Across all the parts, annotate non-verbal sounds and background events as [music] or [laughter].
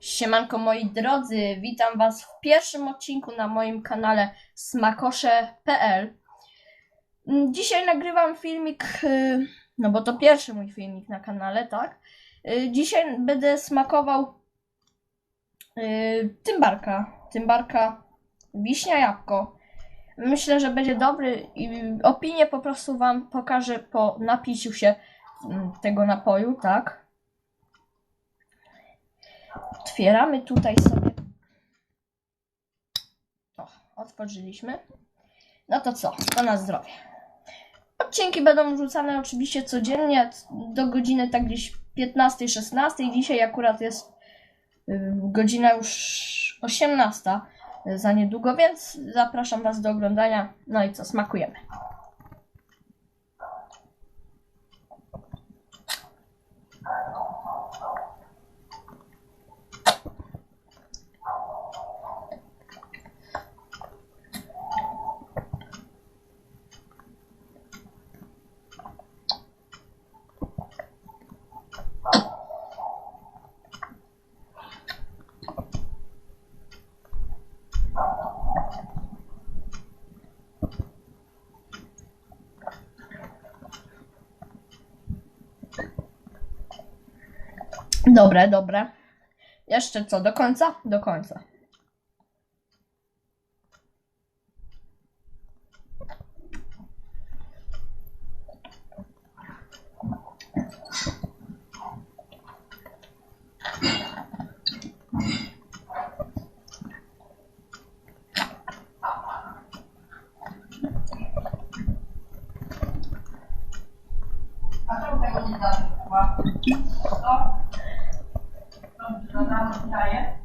Siemanko moi drodzy, witam was w pierwszym odcinku na moim kanale smakosze.pl Mm, Dzisiaj nagrywam filmik, y, no bo to pierwszy mój filmik na kanale, tak? Y, Dzisiaj będę smakował y, tymbarka, tymbarka wiśnia jabłko. Myślę, że będzie dobry i opinię po prostu wam pokażę po napiciu się mm, tego napoju, tak? Otwieramy tutaj sobie. O, otworzyliśmy. No to co? To na zdrowie. Odcinki będą wrzucane oczywiście codziennie do godziny tak gdzieś 15-16. Dzisiaj akurat jest godzina już 18 y, za niedługo, więc zapraszam Was do oglądania. No i co? Smakujemy. Dobre, dobre. Jeszcze co? Do końca? Do końca. Tego nie? Dodamy daje?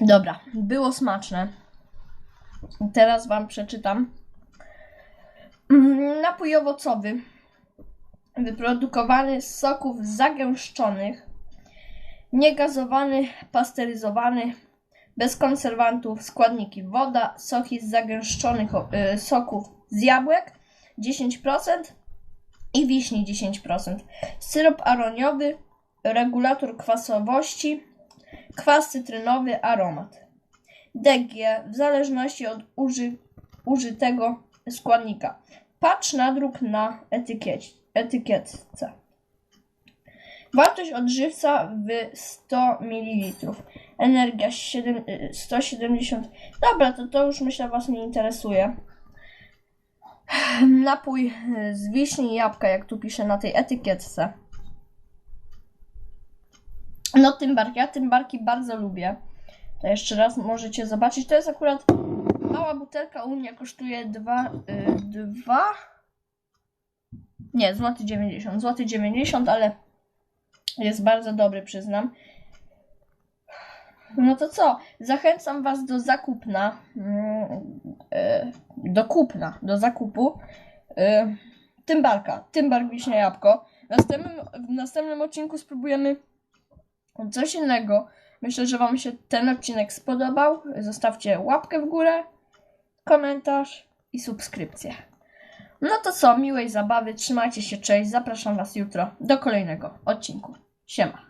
Dobra, było smaczne. Teraz Wam przeczytam. Mm, Napój owocowy, wyprodukowany z soków zagęszczonych, niegazowany, pasteryzowany, bez konserwantów, składniki woda, soki z zagęszczonych y, soków z jabłek 10% i wiśni 10%, syrop aroniowy, regulator kwasowości, kwas cytrynowy, aromat. DG w zależności od uży, użytego składnika. Patrz na druk na etykiecie, etykietce. Wartość odżywca w 100 ml. Energia 7, y, 170. Dobra, to to już myślę Was nie interesuje. [sighs] Napój y, z wiśni i jabłka, jak tu pisze na tej etykietce. No tymbark, ja tymbarki bardzo lubię. To jeszcze raz możecie zobaczyć. To jest akurat mała butelka u mnie kosztuje 2 y, 2 nie, złoty 90, złoty 90, ale jest bardzo dobry, przyznam. No to co? Zachęcam Was do zakupna, mm, y, do kupna, do zakupu y, tymbarka, tymbark wiśnia jabłko. W następnym, w następnym odcinku spróbujemy coś innego. Myślę, że Wam się ten odcinek spodobał. Zostawcie łapkę w górę, komentarz i subskrypcję. No to co, miłej zabawy, trzymajcie się, cześć, zapraszam Was jutro do kolejnego odcinku. Siema.